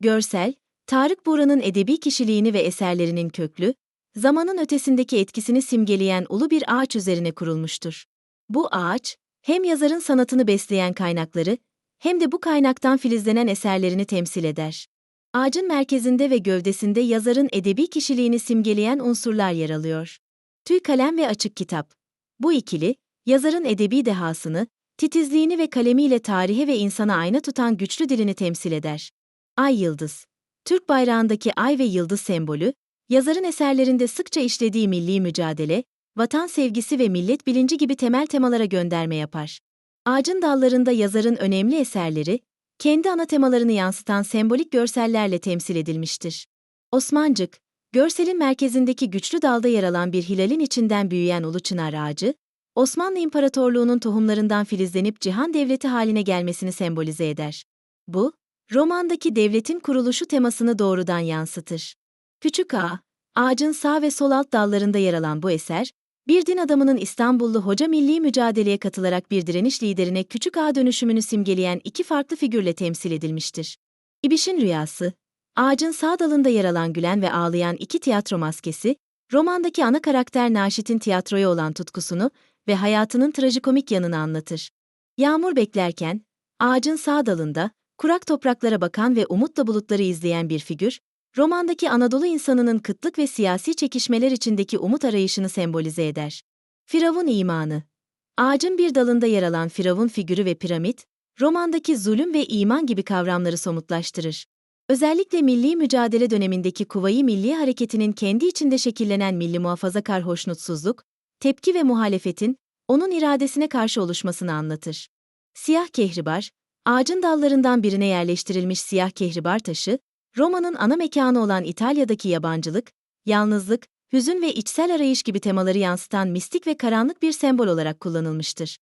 Görsel, Tarık Buğra'nın edebi kişiliğini ve eserlerinin köklü, zamanın ötesindeki etkisini simgeleyen ulu bir ağaç üzerine kurulmuştur. Bu ağaç, hem yazarın sanatını besleyen kaynakları, hem de bu kaynaktan filizlenen eserlerini temsil eder. Ağacın merkezinde ve gövdesinde yazarın edebi kişiliğini simgeleyen unsurlar yer alıyor. Tüy kalem ve açık kitap. Bu ikili, yazarın edebi dehasını, titizliğini ve kalemiyle tarihe ve insana ayna tutan güçlü dilini temsil eder. Ay Yıldız Türk bayrağındaki ay ve yıldız sembolü, yazarın eserlerinde sıkça işlediği milli mücadele, vatan sevgisi ve millet bilinci gibi temel temalara gönderme yapar. Ağacın dallarında yazarın önemli eserleri, kendi ana temalarını yansıtan sembolik görsellerle temsil edilmiştir. Osmancık, görselin merkezindeki güçlü dalda yer alan bir hilalin içinden büyüyen ulu çınar ağacı, Osmanlı İmparatorluğu'nun tohumlarından filizlenip cihan devleti haline gelmesini sembolize eder. Bu, romandaki devletin kuruluşu temasını doğrudan yansıtır. Küçük Ağa, ağacın sağ ve sol alt dallarında yer alan bu eser, bir din adamının İstanbullu hoca milli mücadeleye katılarak bir direniş liderine küçük ağa dönüşümünü simgeleyen iki farklı figürle temsil edilmiştir. İbiş'in Rüyası, ağacın sağ dalında yer alan gülen ve ağlayan iki tiyatro maskesi, romandaki ana karakter Naşit'in tiyatroya olan tutkusunu ve hayatının trajikomik yanını anlatır. Yağmur beklerken, ağacın sağ dalında, kurak topraklara bakan ve umutla bulutları izleyen bir figür, romandaki Anadolu insanının kıtlık ve siyasi çekişmeler içindeki umut arayışını sembolize eder. Firavun imanı Ağacın bir dalında yer alan Firavun figürü ve piramit, romandaki zulüm ve iman gibi kavramları somutlaştırır. Özellikle milli mücadele dönemindeki Kuvayi Milli Hareketi'nin kendi içinde şekillenen milli muhafazakar hoşnutsuzluk, tepki ve muhalefetin, onun iradesine karşı oluşmasını anlatır. Siyah kehribar, ağacın dallarından birine yerleştirilmiş siyah kehribar taşı, Roma'nın ana mekanı olan İtalya'daki yabancılık, yalnızlık, hüzün ve içsel arayış gibi temaları yansıtan mistik ve karanlık bir sembol olarak kullanılmıştır.